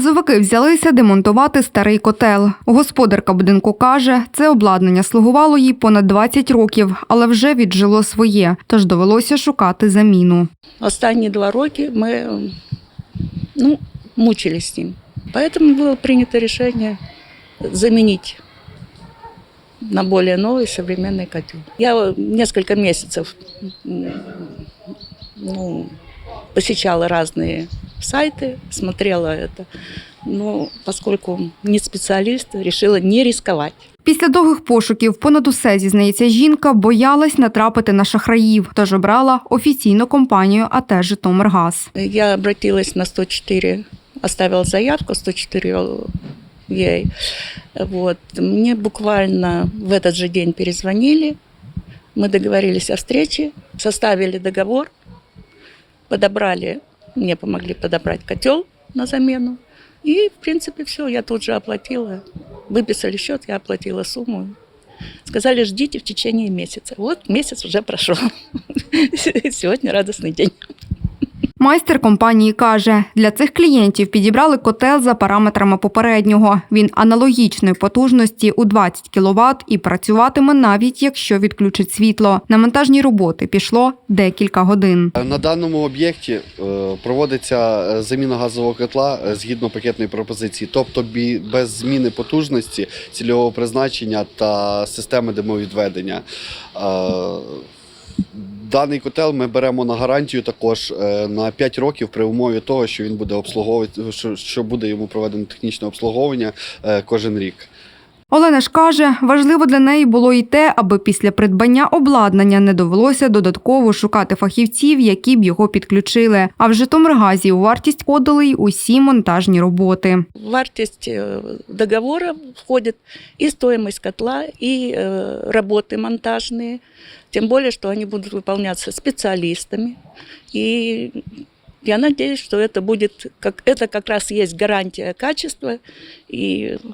Газовики взялися демонтувати старий котел. Господарка будинку каже, це обладнання слугувало їй понад 20 років, але вже віджило своє, тож довелося шукати заміну. Останні два роки ми м, ну, мучились с ним. Поэтому было принято решение заменить на более новый современный котел. Я э, несколько месяцев м, ну, посещала разные сайты, смотрела это. Но поскольку не специалист, решила не рисковать. Після довгих пошуків понад усе, зізнається жінка, боялась натрапити на шахраїв, тож обрала офіційну компанію АТ «Житомиргаз». Я обратилась на 104, оставила заявку 104 ей. Вот. Мне буквально в этот же день перезвонили. Мы договорились о встрече, составили договор, подобрали, мне помогли подобрать котел на замену. И, в принципе, все, я тут же оплатила. Выписали счет, я оплатила сумму. Сказали, ждите в течение месяца. Вот месяц уже прошел. Сегодня радостный день. Майстер компанії каже, для цих клієнтів підібрали котел за параметрами попереднього. Він аналогічної потужності у 20 кВт і працюватиме навіть якщо відключить світло. На монтажні роботи пішло декілька годин. На даному об'єкті е, проводиться е, заміна газового котла е, згідно пакетної пропозиції, тобто без зміни потужності, цільового призначення та системи димовідведення. Даний котел ми беремо на гарантію також е, на 5 років при умові того, що він буде обслуговувати, що, що буде йому проведено технічне обслуговування е, кожен рік. Олена ж каже, важливо для неї було й те, аби після придбання обладнання не довелося додатково шукати фахівців, які б його підключили. А в Житомиргазі у вартість подали й усі монтажні роботи. В вартость э, договора входит и стоимость котла, и э, работы монтажные. Тем более, что они будут выполняться специалистами. И я надеюсь, что это будет, как, это как раз есть гарантия качества. И поэ-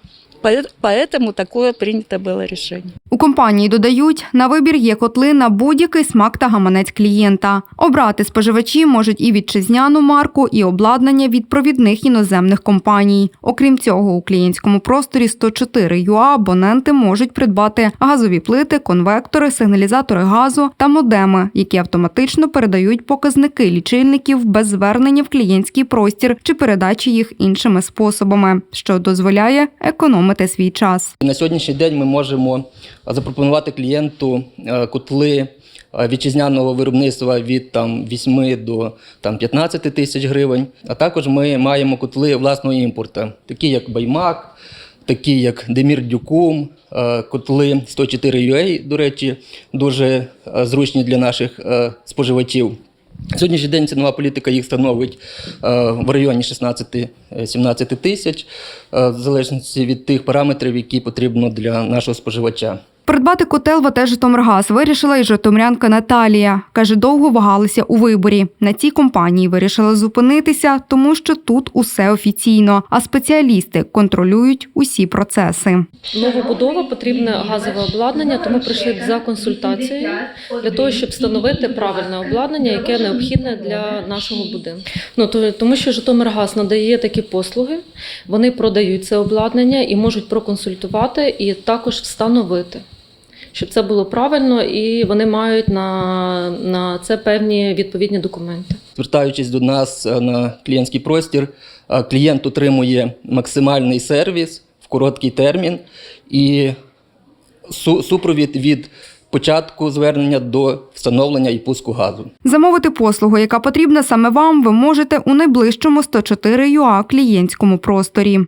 поэтому такое принято было решение. У компанії додають, на вибір є котли на будь-який смак та гаманець клієнта. Обрати споживачі можуть і вітчизняну марку, і обладнання від провідних іноземних компаній. Окрім цього, у клієнтському просторі 104 ЮА абоненти можуть придбати газові плити, конвектори, сигналізатори газу та модеми, які автоматично передають показники лічильників без звернення в клієнтський простір чи передачі їх іншими способами, що дозволяє економити свій час. На сьогоднішній день ми можемо запропонувати клієнту е, котли е, вітчизняного виробництва від там, 8 до там, 15 тисяч гривень. А також ми маємо котли власного імпорту, такі як Баймак, такі як Демір Дюкум, е, котли 104 UA, до речі, дуже е, зручні для наших е, споживачів. Сьогоднішній день цінова політика їх становить е, в районі 16-17 тисяч, е, в залежності від тих параметрів, які потрібно для нашого споживача. Придбати котел в АТ «Житомиргаз» вирішила і житомирянка Наталія. Каже, довго вагалися у виборі. На цій компанії вирішила зупинитися, тому що тут усе офіційно, а спеціалісти контролюють усі процеси. Новобудова потрібне газове обладнання, тому прийшли за консультацією для того, щоб встановити правильне обладнання, яке необхідне для нашого будинку. Ну то тому, що Житомиргаз надає такі послуги, вони продають це обладнання і можуть проконсультувати і також встановити. Щоб це було правильно, і вони мають на, на це певні відповідні документи. Звертаючись до нас е, на клієнтський простір, е, клієнт отримує максимальний сервіс в короткий термін і су- супровід від початку звернення до встановлення і пуску газу. Замовити послугу, яка потрібна саме вам, ви можете у найближчому 104 ЮА клієнтському просторі.